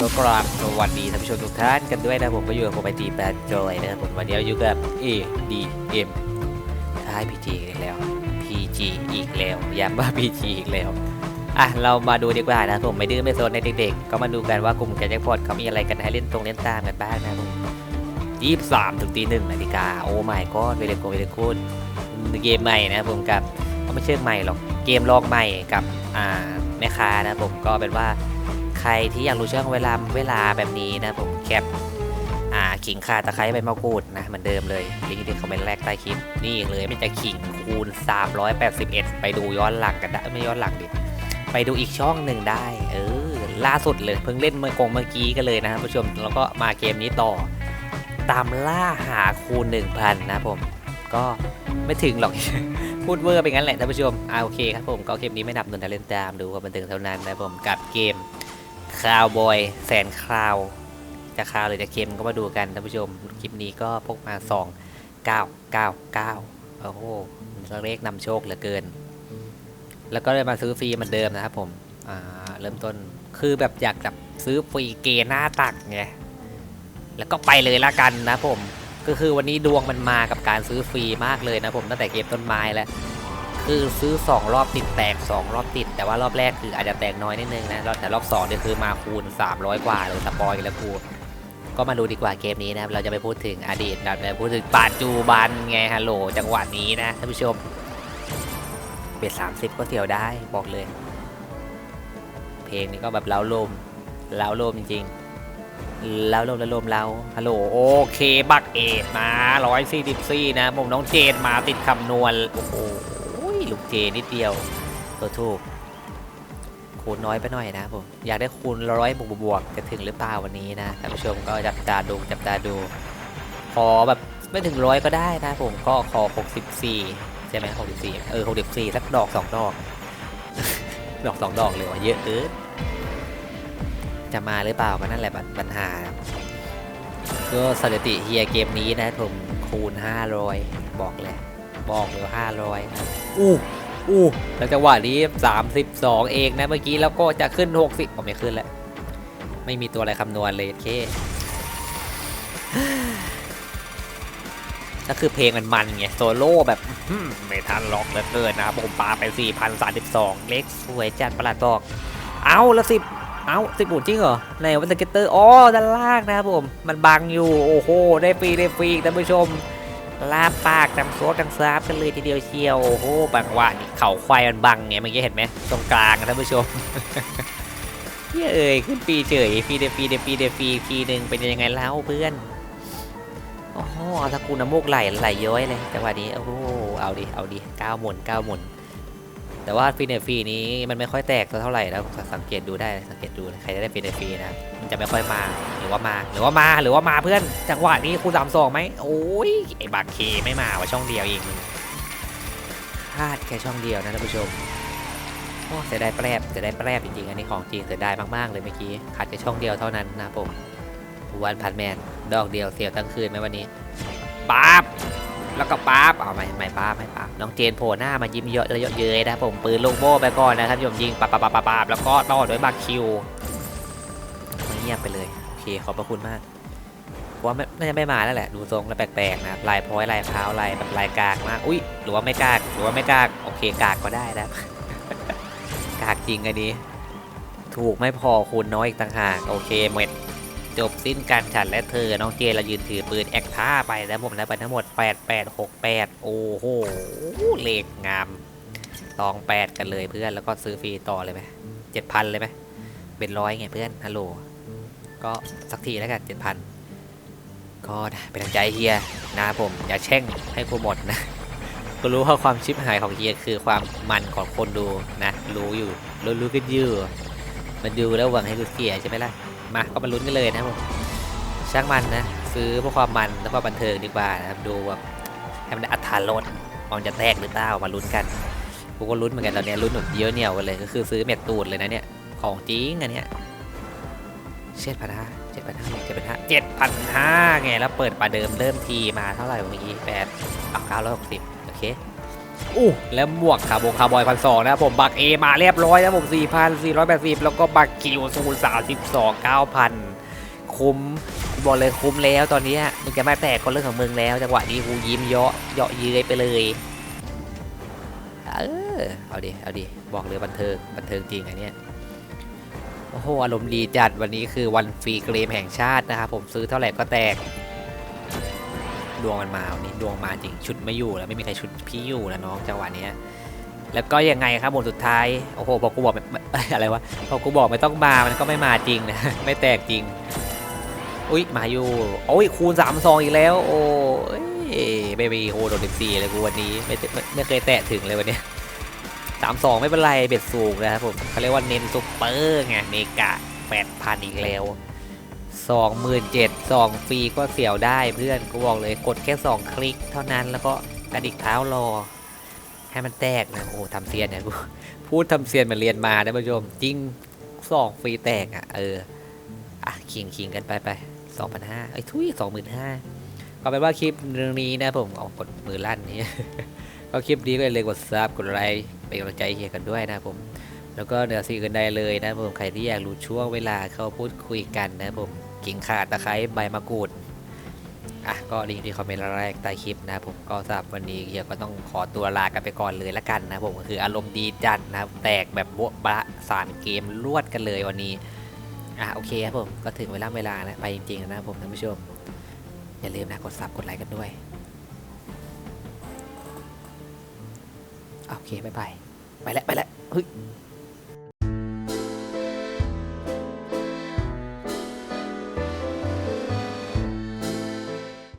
ก็กราบสวัสดีท่านผู้ชมทุกท่านกันด้วยนะผมก็อยู่กับผมไอตีแปดจอยนะครับผมวันนี้อยู่กับ A D M ท้าย PG อีกแล้ว PG อีกแล้วย้ำว่า PG อีกแล้วอะเรามาดูดีกว่านะผมไม่ดื้อไม่โซนในเด็กๆ ก็มาดูกันว่ากลุ่มแกแจ็คพอตเขามีอะไรกันให้เล่นตรงเล่นตามกันบ้างนะผมยี่สามถึงตีหนึ่งนาฬิกาโอ้ไม่ก็เวลโกเวลโกดเกมใหม่นะผมกับไม่เชื่อใหม่หรอกเกมลอกใหม่กับอ่าแม่ค้านะผมก็เป็นว่า ใครที่อยากรู้ช่วงเวลาเวลาแบบนี้นะผมแคปอ่าขิงข่าตะไคร้ใบมะกรูดนะเหมือนเดิมเลยลิงก์ที่คอมเมนต์แรกใต้คลิปนี่เลยมันจะขิงคูณ 381 ไปดูย้อนหลังกันได้ไม่ย้อนหลังดิไปดูอีกช่องหนึ่งได้ เออล่าสุดเลยเพิ่งเล่นเมื่อกงเมื่อกี้กันเลยนะครับผู้ชมแล้วก็มาเกมนี้ต่อ ตามล่าหาคูณ 1,000 นะผม ก็ไม่ถึงหรอกพูดเวอร์ไปงั้นแหละท่านผู้ชมอ่าโอเคครับผมก็คลิปนี้ไม่นับนนทเล่นตามดูว่าบันเทิงเท่านั้นนะผมกับเกม คราวบอยแสนคราวจะคราวหรือจะเค็มก็มาดูกันท่านผู้ชมคลิปนี้ก็พกมา 2 9 9 9 โอ้โหเลขนำโชคเหลือเกิน แล้วก็เลยมาซื้อฟรีเหมือนเดิมนะครับผมเริ่มต้นคือแบบอยากแบบซื้อฟรีเกหน้าตักไงแล้วก็ไปเลยละกันนะผมก็คือวันนี้ดวงมันมากับการซื้อฟรีมากเลยนะผมตั้งแต่เกมต้นไม้แล้ว คือซื้อ 2 รอบติดแตก 2 รอบติด แต่ว่ารอบแรกคืออาจจะแตกน้อยนิดนึงนะแต่รอบ2เนี่ยคือมาคูณ 300 กว่าเลยสปอยกันแล้วกูก็มาดูดีกว่าเกมนี้นะครับเราจะไปพูดถึงอดีตเราจะไปพูดถึงปัจจุบันไงฮัลโหลจังหวะนี้นะท่านผู้ชมเบ็ด30ก็เสียวได้บอกเลย เพลงนี้ก็แบบเล้าลมเล้าลมจริงๆเล้าลมเล้าลมเล้าฮัลโหลโอเคบักเอ็ดมา144นะผมน้องเจนมาติดคำนวณโอ้โห ลูกเจนิดเดียว ตัวถูก คูณน้อยไปหน่อยนะผม อยากได้คูณร้อยบวกบวกจะถึงหรือเปล่าวันนี้นะท่านผู้ชมก็จับตาดูจับตาดู ขอแบบไม่ถึงร้อยก็ได้นะผมก็ขอ 64 ใช่ไหม64 เออ 64 สักดอก 2 ดอก ดอก 2 ดอกเลยว่ะเยอะเกินจะมาหรือเปล่าก็นั่นแหละปัญหา ก็สถิติเฮียเกมนี้นะผมคูณ 500 บอกเลยบอกเลยห้าร้ อู้อู้แล้วจังหวะนี้สามสิบสองเองนะเมื่อกี้แล้วก็จะขึ้นหกสิบผมไม่ขึ้นแล้ว ไม่มีตัวอะไรคำนวณเลยเคก็คือเพลงมันมันไงโซโล่แบบไม่ทันล็อกเลือเกินนะครับผมปาไป 4,032 เล็กสวยจัดประหลาดบอก เอาแล้วสิบเอาสิบบุญจริงเหรอในวันสเก็ตเตอร์อ๋อด้านล่างนะครับผม มันบังอยู่ โอ้โห ได้ฟรีได้ฟรีท่านผู้ชม ลาบปากดำโซดดำซาบกันเลยทีเดียวเชียวโอ้โหบางว่านี่เข่าควายมันบังไงเมื่อกี้เห็นไหมตรงกลางอะท่านผู้ชมเย้ยเอ้ยขึ้นปีเฉยฟีเดฟีเดฟีเดฟีปีหนึ่งเป็นยังไงเล่าเพื่อนโอ้โหเอาตะกูน้ำมูกไหลไหลย้อยเลยจังหวะนี้โอ้โหเอาดิเอาดิก้าวหมุนก้าวหมุน แต่ว่าฟีเนฟีนี้มันไม่ค่อยแตกเท่าไหร่แล้วสังเกตดูได้สังเกตดูใครจะได้ฟีเนฟีนะมันจะไม่ค่อยมาหรือว่ามาหรือว่ามาหรือว่ามาเพื่อนจังหวะนี้คูณสามสองไหมโอ้ยไอ้บากเคไม่มาว่าช่องเดียวเองมึงพลาดแค่ช่องเดียวนะท่านผู้ชมโอ้เสียดายแปรบเสียดายแปรบจริงๆอันนี้ของจริงเสียดายมากๆเลยเมื่อกี้ขาดแค่ช่องเดียวเท่านั้นนะผมวันพันแมนดอกเดียวเสียวทั้งคืนไหมวันนี้ป๊าบ แล้วก็ป๊าบเอาไม่ไม่ป๊าบไม่ป๊าบน้องเจนโผล่หน้ามายิ้มเยอะเลยอะเย้ยนะผมปืนลูกโม่ไปก่อนนะครับโยมยิงป๊าบป๊าบป๊าบป๊าบแล้วก็ต่อด้วยบักคิวเงียบไปเลยโอเคขอบพระคุณมากเพราะว่าไม่น่าจะไม่มาแล้วแหละดูทรงแล้วแปลกๆนะลายพ้อยลายเท้าลายแบบลายกากมากอุ้ยหรือว่าไม่กากหรือว่าไม่กากโอเคกากก็ได้นะกากจริงอันนี้ ถูกไม่พอคูณน้อยอีกต่างหากโอเคเม็ด จบสิ้นการฉันและเธอ น้องเจเรายืนถือปืนแอคท่าไปแล้วผมได้ไปทั้งหมด 8 8 6 8 โอ้โห เลขงามตอง 8 กันเลยเพื่อน แล้วก็ซื้อฟรีต่อเลยไหมเจ็ดพันเลยไหมเป็นร้อยไงเพื่อน ฮัลโหล ก็สักทีแล้วกันเจ็ดพันก็เป็นกำลังใจเฮียนะผม อย่าแช่งให้กูหมดนะก็รู้ว่าความชิบหายของเฮียคือความมันของคนดูนะ รู้อยู่รู้รู้กันอยู่มันดูแล้วหวังให้กูเสียใช่ไหมล่ะ มาก็มาลุ้นกันเลยนะครับผมช่างมันนะ ซื้อเพื่อความมันแล้วก็บันเทิงดีกว่านะครับดูแบบให้มันอัตราลดมันจะแตกหรือเปล่ามาลุ้นกันกูก็ลุ้นเหมือนกันตอนเนี้ยลุ้นแบบเยอะเหนียวกันเลยก็คือซื้อเม็ดตูดเลยนะเนี่ยของจริงอันเนี้ยเจ็ดพันห้าเจ็ดพันห้าเจ็ดพันห้าเจ็ดพันห้าไงแล้วเปิดประเดิมเริ่มทีมาเท่าไหร่เมื่อกี้แปดเก้าร้อยหกสิบโอเค อู้แล้วหมวกคาร์บงคาร์บอยพันสองนะครับผมบักเอมาเรียบร้อยนะผมสี่พันสี่ร้อยแปดสิบแล้วก็บักคิวศูนย์สามสิบสองเก้าพันคุ้มบอกเลยคุ้มแล้วตอนนี้มึงจะไม่แตกก็เรื่องของมึงแล้วจังหวะนี้กูยิ้มเยาะเยาะเย้ยไปเลยเออเอาดิเอาดิบอกเลยบันเทิงบันเทิงจริงอันเนี้ยโอ้โหอารมณ์ดีจัดวันนี้คือวันฟรีเกมแห่งชาตินะครับผมซื้อเท่าไหร่ก็แตก ดวงมันมาวันนี้ดวงมาจริงชุดไม่อยู่แล้วไม่มีใครชุดพี่อยู่แล้วน้องจังหวะเนี้ยแล้วก็ยังไงครับบทสุดท้ายโอ้โหพอกูบอกอะไรวะพอกูบอกไม่ต้องมามันก็ไม่มาจริงนะไม่แตกจริงอุ้ยมาอยู่โอ้ยคูณสามซองอีกแล้ว โอ้ยไม่มีโอโดนเด็กสี่เลยกูวันนี้ไม่ไม่เคยแตะถึงเลยวันนี้สามสองไม่เป็นไรเบ็ดสูงนะครับผมเขาเรียกว่าเน้นซุปเปอร์ไงเมกะแปดพันอีกแล้ว สองหมื่นเจ็ดสองฟรีก็เสียวได้เพื่อนกูบอกเลยกดแค่สองคลิกเท่านั้นแล้วก็กระดิกเท้ารอ ให้มันแตกนะโอ้ทำเซียนเนี่ยกูพูดทำเซียนมาเรียนมานะผู้ชมจริงสองฟรีแตกอะเอออะคิงคิงกันไปไปสองพันห้าไอ้ทุยสองหมื่นห้าก็เป็นว่าคลิปเรื่องนี้นะผมเอากดมือลั่นนี้ก็คลิปนี้ก็อย่าเลยกดซับกดไลค์เป็นกำลังใจเฮียกันด้วยนะผมแล้วก็เหนือสิ่งอื่นใดเลยนะผมใครที่อยากรู้ช่วงเวลาเข้าพูดคุยกันนะผม กิ่งข่าตะไคร้ใบมะกรูดอะก็ลิงก์ที่คอมเมนต์แรกใต้คลิปนะผมก็สำหรับวันนี้เฮียก็ต้องขอตัวลากันไปก่อนเลยละกันนะผมก็คืออารมณ์ดีจัดนะครับแตกแบบโบ๊ะบะสารเกมรวดกันเลยวันนี้อะโอเคครับผมก็ถึงเวลาเวลาแล้วไปจริงๆนะครับผมท่านผู้ชม อย่าลืมนะกดซับกดไลค์กันด้วย โอเคบายบายไปแล้วไปแล้วเฮ้ย